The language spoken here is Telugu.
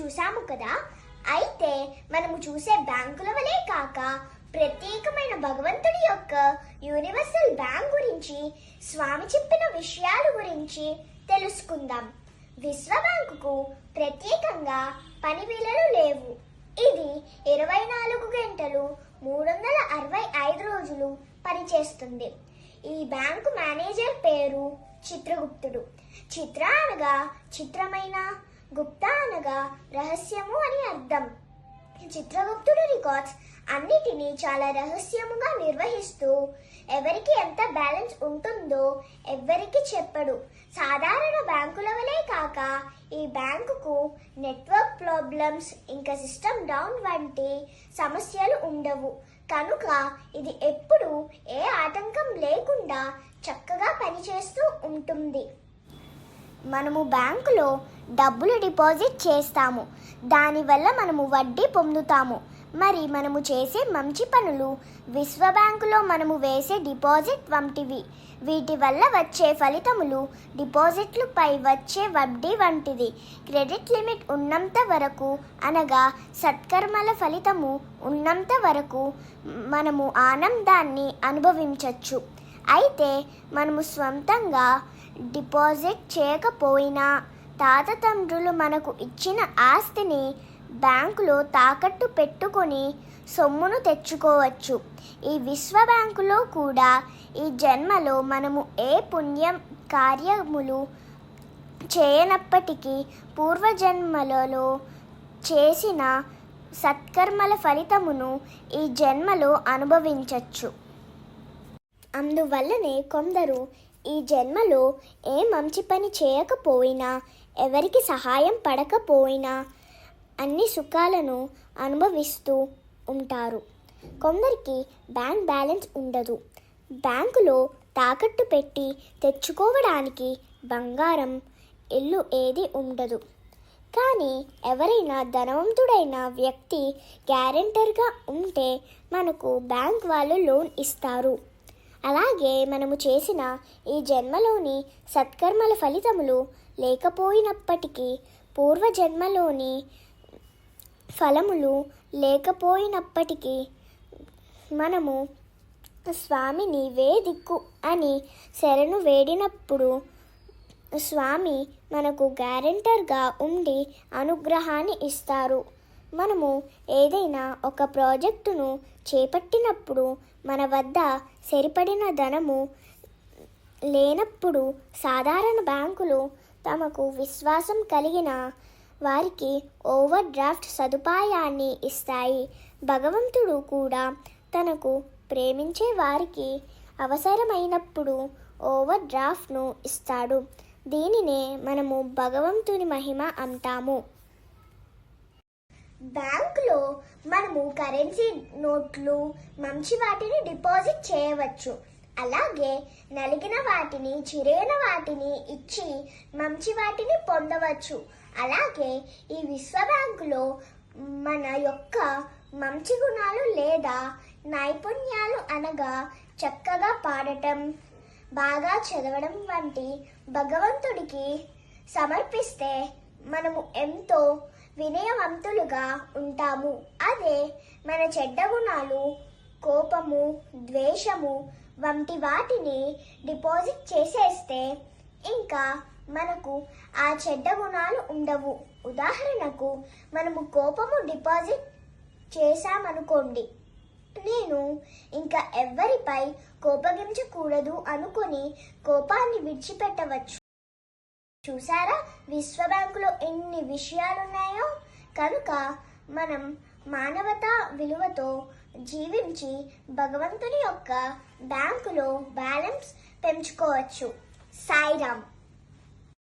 చూసాము కదా? అయితే మనము చూసే బ్యాంకుల వలె కాక ప్రత్యేకమైన భగవంతుడి యొక్క యూనివర్సల్ బ్యాంక్ గురించి స్వామి చెప్పిన విషయాల గురించి తెలుసుకుందాం. విశ్వ బ్యాంకుకు ప్రత్యేకంగా పని వేళలు లేవు. ఇది ఇరవై నాలుగు గంటలు మూడు వందల అరవై ఐదు రోజులు పనిచేస్తుంది. ఈ బ్యాంకు మేనేజర్ పేరు చిత్రగుప్తుడు. చిత్ర అనగా చిత్రమైన గుప్త అనగా రహస్యము అని అర్థం. చిత్రగుప్తుడు రికార్డ్స్ అన్నిటినీ చాలా రహస్యముగా నిర్వహిస్తూ ఎవరికి ఎంత బ్యాలెన్స్ ఉంటుందో ఎవ్వరికి చెప్పడు. సాధారణ బ్యాంకుల వలె కాక ఈ బ్యాంకుకు నెట్వర్క్ ప్రాబ్లమ్స్ ఇంకా సిస్టమ్ డౌన్ వంటి సమస్యలు ఉండవు. కనుక ఇది ఎప్పుడు ఏ ఆటంకం లేకుండా చక్కగా పనిచేస్తూ ఉంటుంది. మనము బ్యాంకులో డబ్బులు డిపాజిట్ చేస్తాము. దానివల్ల మనము వడ్డీ పొందుతాము. మరి మనము చేసే మంచి పనులు విశ్వ బ్యాంకులో మనము వేసే డిపాజిట్ వంటివి. వీటి వల్ల వచ్చే ఫలితములు డిపాజిట్లపై వచ్చే వడ్డీ వంటిది. క్రెడిట్ లిమిట్ ఉన్నంత వరకు అనగా సత్కర్మల ఫలితము ఉన్నంత వరకు మనము ఆనందాన్ని అనుభవించవచ్చు అయితే మనము స్వంతంగా డిపాజిట్ చేయకపోయినా తాత తండ్రులు మనకు ఇచ్చిన ఆస్తిని బ్యాంకులో తాకట్టు పెట్టుకొని సొమ్మును తెచ్చుకోవచ్చు. ఈ విశ్వ బ్యాంకులో కూడా ఈ జన్మలో మనము ఏ పుణ్యం కార్యములు చేయనప్పటికీ పూర్వజన్మలలో చేసిన సత్కర్మల ఫలితమును ఈ జన్మలో అనుభవించవచ్చు అందువల్లనే కొందరు ఈ జన్మలో ఏ మంచి పని చేయకపోయినా ఎవరికి సహాయం పడకపోయినా అన్ని సుఖాలను అనుభవిస్తూ ఉంటారు. కొందరికి బ్యాంక్ బ్యాలెన్స్ ఉండదు. బ్యాంకులో తాకట్టు పెట్టి తెచ్చుకోవడానికి బంగారం ఇల్లు ఏది ఉండదు. కానీ ఎవరైనా ధనవంతుడైన వ్యక్తి గ్యారెంటర్గా ఉంటే మనకు బ్యాంక్ వాళ్ళు లోన్ ఇస్తారు. అలాగే మనము చేసిన ఈ జన్మలోని సత్కర్మల ఫలితములు లేకపోయినప్పటికీ పూర్వజన్మలోని ఫలములు లేకపోయినప్పటికీ మనము స్వామిని వేదిక్కు అని శరణు వేడినప్పుడు స్వామి మనకు గ్యారెంటర్గా ఉండి అనుగ్రహాన్ని ఇస్తారు. మనము ఏదైనా ఒక ప్రాజెక్టును చేపట్టినప్పుడు మన వద్ద సరిపడిన ధనము లేనప్పుడు సాధారణ బ్యాంకులు తమకు విశ్వాసం కలిగిన వారికి ఓవర్ డ్రాఫ్ట్ సదుపాయాన్ని ఇస్తాయి. భగవంతుడు కూడా తనకు ప్రేమించే వారికి అవసరమైనప్పుడు ఓవర్ డ్రాఫ్ట్ను ఇస్తాడు. దీనినే మనము భగవంతుని మహిమ అంటాము. బ్యాంకులో మనము కరెన్సీ నోట్లు మంచి వాటిని డిపాజిట్ చేయవచ్చు. అలాగే నలిగిన వాటిని చిరైన వాటిని ఇచ్చి మంచి వాటిని పొందవచ్చు. అలాగే ఈ విశ్వ బ్యాంకులో మన యొక్క మంచి గుణాలు లేదా నైపుణ్యాలు అనగా చక్కగా పాడటం బాగా చదవడం వంటి భగవంతుడికి సమర్పిస్తే మనము ఎంతో వినయవంతులుగా ఉంటాము. అదే మన చెడ్డ గుణాలు కోపము ద్వేషము వంటి వాటిని డిపాజిట్ చేసేస్తే ఇంకా మనకు ఆ చెడ్డ గుణాలు ఉండవు. ఉదాహరణకు మనము కోపము డిపాజిట్ చేశామనుకోండి. నేను ఇంకా ఎవ్వరిపై కోపగించకూడదు అనుకొని కోపాన్ని విడిచిపెట్టవచ్చు. చూసారా విశ్వ బ్యాంకులో ఎన్ని విషయాలున్నాయో? కనుక మనం మానవతా విలువతో జీవించి భగవంతుని యొక్క బ్యాంకులో బ్యాలెన్స్ పెంచుకోవచ్చు. సాయిరామ్.